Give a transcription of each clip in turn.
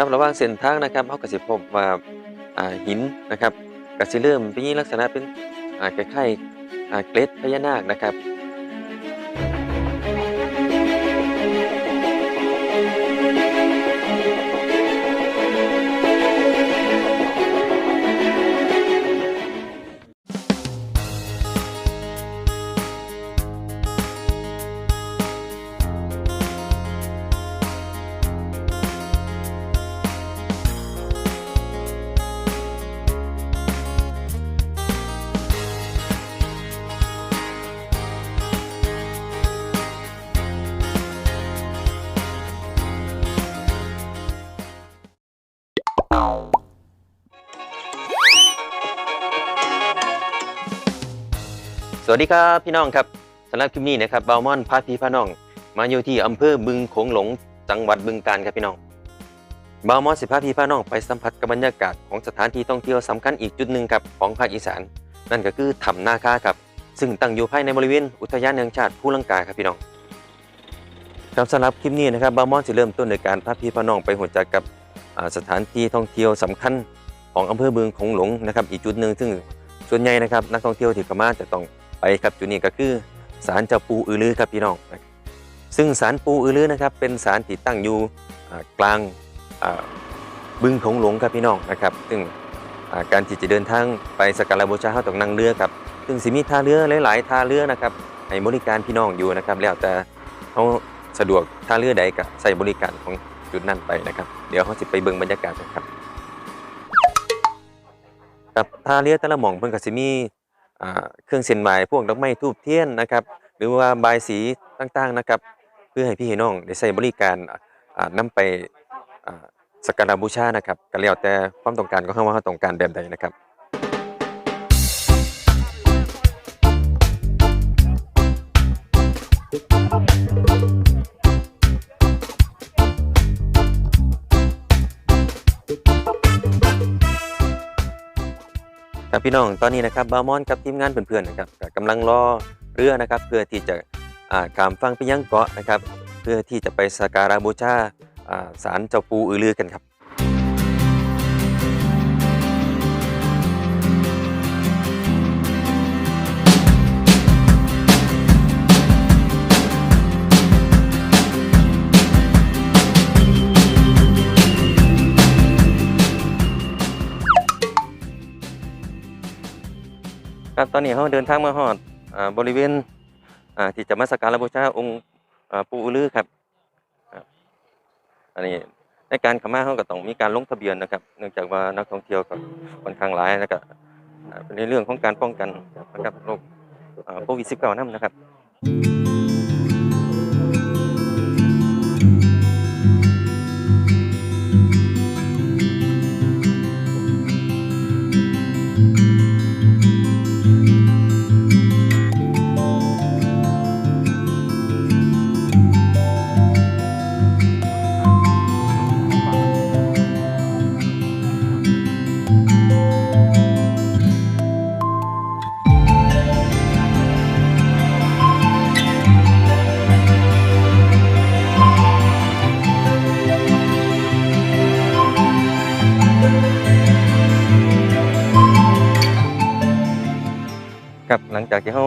ครับระหว่างเส้นทางนะครับเขาก็สิพบว่าหินนะครับก็สิเริ่มมีลักษณะเป็นคล้ายๆเกล็ดพญานาคนะครับ สวัสดีครับพี่น้องครับสำหรับคลิปนี้นะครับบาวมอนพาพี่พาน้อง มาอยู่ที่อำเภอบึงโขงหลงจังหวัดบึงกาฬครับพี่น้องบาวมอนสิพาพี่พาน้องไปสัมผัสกับบรรยากาศของสถานที่ท่องเที่ยวสำคัญอีกจุดหนึ่งครับของภาคอีสาน นั่นก็คือถ้ำนาคาครับ ซึ่งตั้งอยู่ภายในบริเวณอุทยานแห่งชาติภูลังกาครับพี่น้องครับสำหรับคลิปนี้นะครับบาวมอนจะเริ่มต้นในการพาพี่พาน้องไปหัวจักกับสถานที่ท่องเที่ยวสำคัญของอำเภอบึงโขงหลงนะครับอีกจุดหนึ่งซึ่งส่วนใหญ่นะครับนักท่องเที่ยวที่เข้ามาจะต้อง ไปครับจุดนี้ก็คือศาลเจ้าปูอือลือครับพี่น้อง ซึ่งศาลปูอือลือนะครับเป็นศาลที่ตั้งอยู่กลางบึงโขงหลงครับพี่น้องนะครับ ซึ่งการที่จะเดินทางไปสักการะบูชาเขาต้องนั่งเรือครับ ซึ่งสิมีท่าเรือหลายๆท่าเรือนะครับให้บริการพี่น้องอยู่นะครับ แล้วแต่เขาสะดวกท่าเรือใดก็ใส่บริการของจุดนั้นไปนะครับ เดี๋ยวเขาจะไปเบิ่งบรรยากาศกันครับครับท่าเรือแต่ละหม่องเพิ่นก็สิมี เครื่องเส้นไหว้พวกดอกไม้ทูบเทียนนะครับ หรือว่าบายสีต่างๆนะครับ เพื่อให้พี่น้องได้ใช้บริการนำนำไปสักการะบูชานะครับก็แล้วแต่ความต้องการของเขาว่าเขาต้องการแบบใดนะครับ ครับพี่น้องตอนนี้นะครับบามอนกับทีมงานเพื่อนๆนะครับกำลังรอเรือนะครับ เพื่อที่จะอ่าข้ามฝั่งไปยังเกาะนะครับ เพื่อที่จะไปสักการะบูชาสารเจ้าปูอือลือกันครับ ครับตอนนี้เราเดินทางมาฮอดอบริเวณที่จะมาสักการะบูชาองค์ปู่อือลือครับอันนี้ในการข้ามาเขาก็ต้องมีการลงทะเบียนนะครับ เนื่องจากว่านักท่องเที่ยวก็ค่อนข้างหลายนะครับเป็นในเรื่องของการป้องกันนะครับโรคโควิด -19 นั่นนะครับ ครับหลังจากที่เขา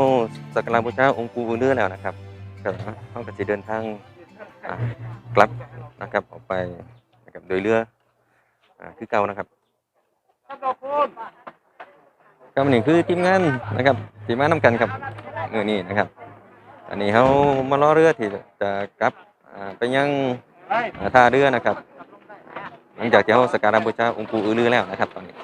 สักการะบูชาองค์ปู่อือลือแล้วนะครับก็เขาก็จะเดินทางกลับนะครับออกไปนะครับโดยเรืออคือเก่านะครับครับนี่คือทีมงานนะครับทีมงานนำกันครับเออนี่นะครับ อันนี้เขามารอเรือที่จะกลับไปยังท่าเรือนะครับ หลังจากที่เขาสักการะบูชาองค์ปู่อือลือแล้วนะครับ ตอนนี้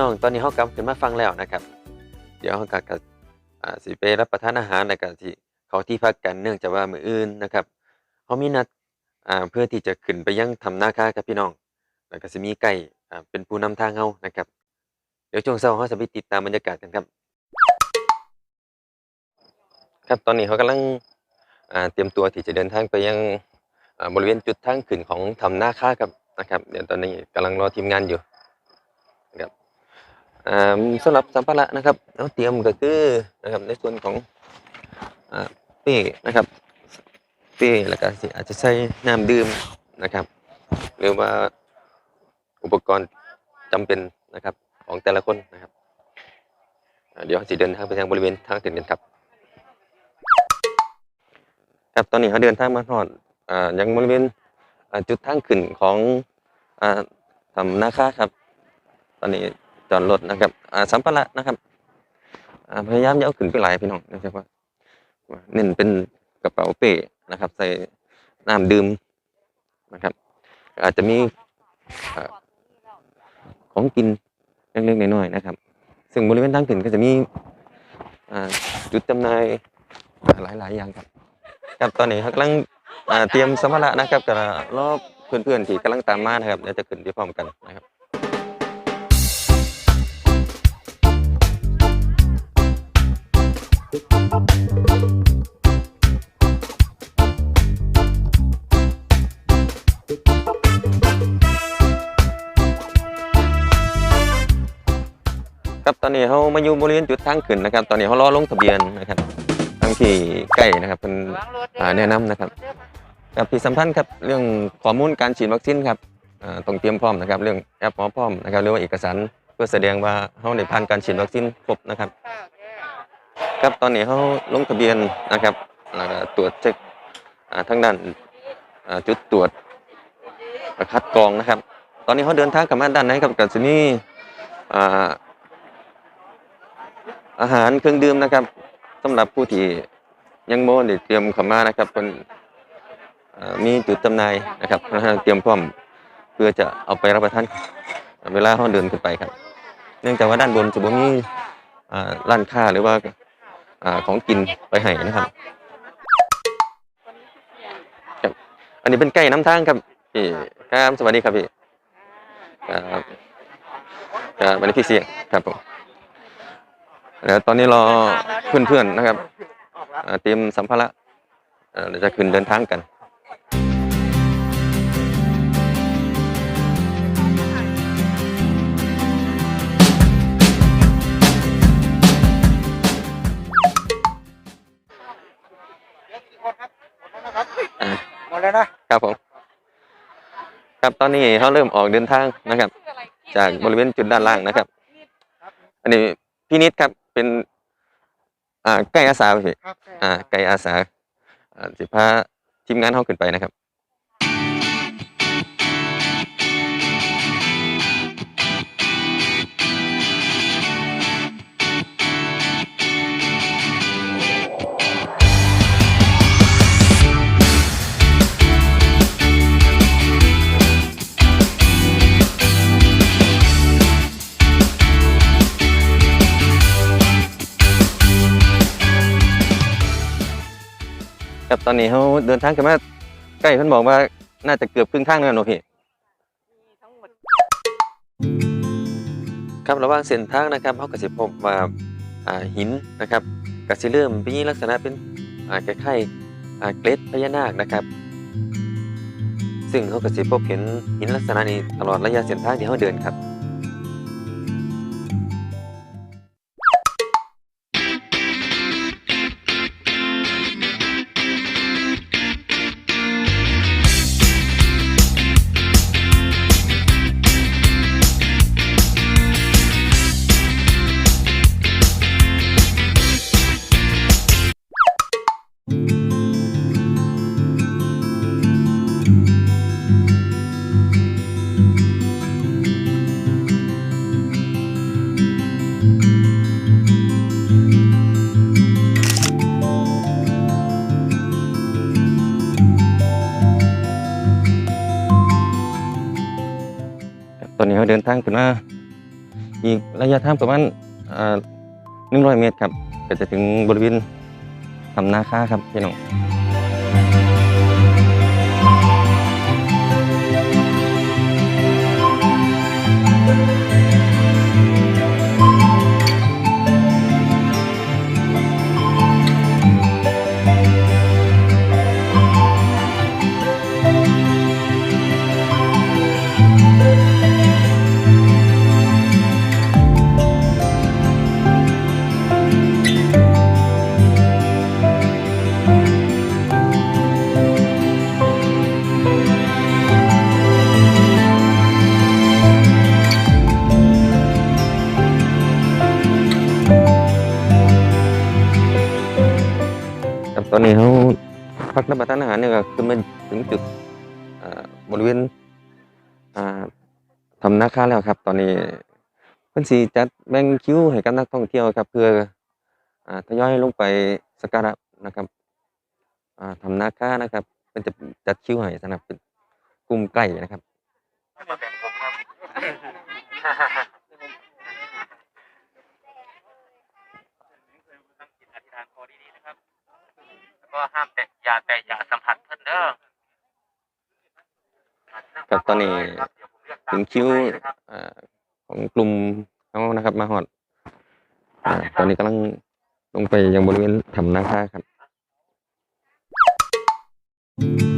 น้องตอนนี้เขากลับขึ้นมาฟังแล้วนะครับ เดี๋ยวเขาก็ก็อ่าสิไปรับประทานอาหารแล้วก็ที่เขาที่พักกันเนื่องจากว่ามืออื่นนะครับเขามีนัดอ่าเพื่อที่จะขึ้นไปยังถ้ำนาค้าครับพี่น้อง แล้วก็สิมีไก่อ่าเป็นผู้นำทางเฮานะครับ เดี๋ยวช่วงเช้าเราจะไปติดตามบรรยากาศกันครับ ครับตอนนี้เขากำลังเตรียมตัวที่จะเดินทางไปยังบริเวณจุดทางขึ้นของถ้ำนาคาครับนะครับ เดี๋ยวตอนนี้กำลังรอทีมงานอยู่นะครับ สำหรับสัมภาระนะครับเราเตรียมก็คือนะครับในส่วนของเป้นะครับเป้แล้วก็อาจจะใช้น้ำดื่มนะครับ หรือว่าอุปกรณ์จำเป็นนะครับของแต่ละคนนะครับเดี๋ยวเราจะเดินทางไปยังบริเวณทางขึ้นกันครับครับตอนนี้เขาเดินทางมาทอดอ่ายังบริเวณจุดทางขึ้นของอทำนาคาครับ ตอนนี้ จอดรถนะครับอ่าสัมภาระนะครับอ่าพยายามอย่าเอาขึ้นไปหลายพี่น้องนะครับว่าเน้นเป็นกระเป๋าเป้นะครับ ใส่น้ำดื่มนะครับ อาจจะมีอของกินเล็กๆน้อยๆนะครับ ซึ่งบริเวณทางขึ้นก็จะมีจุดจำหน่ายหลายๆอย่างครับ ครับตอนนี้กำลังเตรียมสัมภาระนะครับกับรอบเพื่อนๆที่กำลังตามมานะครับเดี๋ยวจะขึ้นที่พร้อมกันนะครับ อนนี้เขามาอยู่บริเวณจุดทางขึ้นนะครับ ตอนนี้เขารอลงทะเบียนนะครับทางที่ใกล้นะครับเป็นแนะนำนะครับกับที่สำคัญครับเรื่องข้อมูลการฉีดวัคซีนครับต้องเตรียมพร้อมนะครับ เรื่องแอปหมอพร้อมนะครับหรือว่าเอกสารเพื่อแสดงว่าเขาได้ผ่านการฉีดวัคซีนครบนะครับครับตอนนี้เขาลงทะเบียนนะครับแล้วก็ตรวจเช็คอ่าทางด้านจุดตรวจคัดกรองนะครับ ตอนนี้เขาเดินทางกลับมาด้านไหนครับกับจะมี อาหารเครื่องดื่มนะครับสำหรับผู้ที่ยังโมได้เตรียมข้ามานะครับเป็นมีจุดจำหน่ายนะครับเตรียมพร้อมเพื่อจะเอาไปรับประทานเวลาเราเดินขึ้นไปครับ เนื่องจากว่าด้านบนจะบ่มีอ่าร้านค้าหรือว่าอของกินไปให้นะครับครับ อันนี้เป็นไก่น้ำทางครับพี่ครับสวัสดีครับพี่ครับครับวันนี้พี่เสียงครับผม แล้วตอนนี้รอเพื่อนๆนะครับอ่าเตรียมสัมภาระเอ่อเราจะขึ้นเดินทางกันอ่าหมดแล้วนะครับผม ครับตอนนี้เขาเริ่มออกเดินทางนะครับ จากบริเวณจุดด้านล่างนะครับ อันนี้พี่นิดครับ เป็น อ่าไก่อาสาพี่ครับ อ่าไก่อาสาอ่าสิพาทีมงานเขาขึ้นไปนะครับ ตอนนี้เขาเดินทางกันมาใกล้เพิ่นบอกว่าน่าจะเกือบครึ่งทางแล้วเนาะพี่ครับระหว่างเส้นทางนะครับเขาก็สิพบว่าอ่าหินนะครับก็สิเริ่มมีลักษณะเป็นอ่าคล้ายๆอ่าเกล็ดพญานาคนะครับ ซึ่งเขาก็สิพบเห็นหินลักษณะนี้ตลอดระยะเส้นทางที่เขาเดินครับ ตอนนี้เราเดินทางขึ้นมาอีกระยะทางประมาณหนึ่งร้อยเมตรครับก็จะถึงบริเวณทำนาคาครับพี่น้อง ประทานอาหารเนี่ยก็คือมันถึงจุดบริเวณทำนาคาแล้วครับ ตอนนี้เพิ่อนสิจัดแบ่งคิวให้กับนักท่องเที่ยวครับ เพื่ออทยอยลงไปสักการะนะครับทำนาคานะครับเพิ่นจะจัดคิวให้สำหรับกลุ่มใกล้นะครับ มาแบ่งผมครับ ตั้งจิตอธิษฐานขอดีๆนะครับ แล้ว ก็ห้ามแตะอย่าแตะอย่าสัมผัสเพิ่นเด้อครับตอนนี้ถึงคิวอของกลุ่มเขานะครับ มาหอดอตอนนี้กำลังลงไปยังบริเวณทำนาคาครับกับ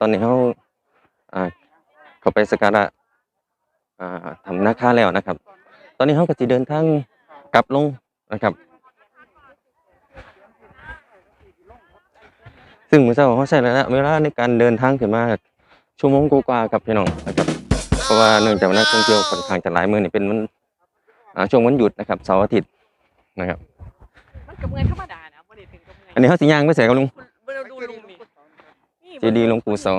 ตอนนี้เขาอ่าเขาไปสักการะอ่าทำนาคาแล้วนะครับ ตอนนี้เขาก็จะเดินทางกลับลงนะครับ ซึ่งมือเช้าเขาใช้ระยะเวลาในการเดินทางขึ้นมาชั่วโมงกว่าๆกับพี่น้องนะครับเพราะว่าเนื่องจากว่านักท่องเที่ยวค่อนข้างจะหลายมือนี่เป็นวันอ่าช่วงวันหยุดนะครับเสาร์อาทิตย์นะครับมันกับเงินธรรมดานะบ่ได้ถึงกับเงินอันนี้เขาสิย่างไปใส่กับลุงคุณบ่ได้ดูลุงนี่นี่ เจดีย์หลวงปู่เสา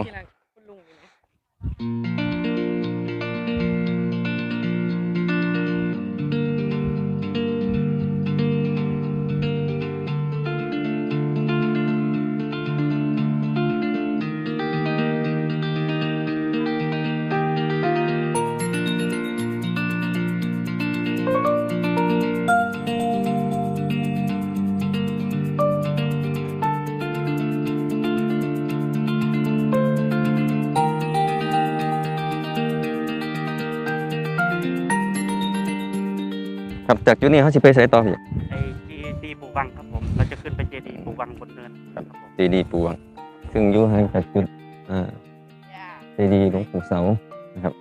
คุณลุง จากจุดนี้เขาสิไปใส่ต่อพี่ไอ้เจดีย์ปูวังครับผมเราจะขึ้นไปเจดีย์ปูวังบนเนินครับผมเจดีย์ปูวัง ซึ่งอยู่ห่างจากจุดอ่าย่าเจดีย์หลวงปู่เสานะครับ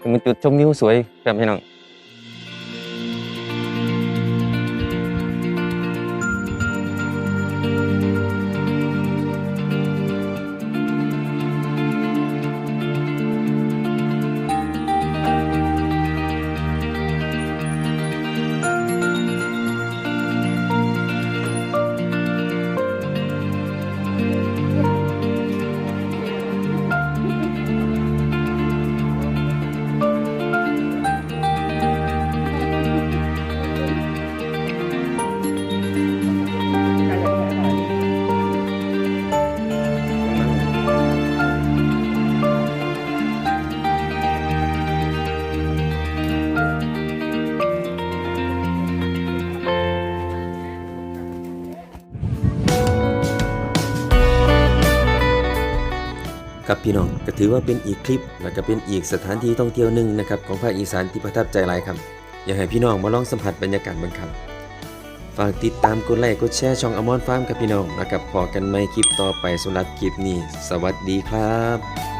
ซึ่งเป็นจุดชมวิวสวยครับพี่น้อง ครับพี่น้องก็ถือว่าเป็นอีกคลิป และก็เป็นอีกสถานที่ท่องเที่ยวหนึ่งนะครับของภาคอีสานที่ประทับใจหลายครับ อยากให้พี่น้องมาลองสัมผัสบรรยากาศบ้างครับ ฝากติดตามกดไลค์กดแชร์ช่องอมอนฟาร์มกับพี่น้องนะครับพอกันไม่คลิปต่อไปสำหรับคลิปนี้ สวัสดีครับ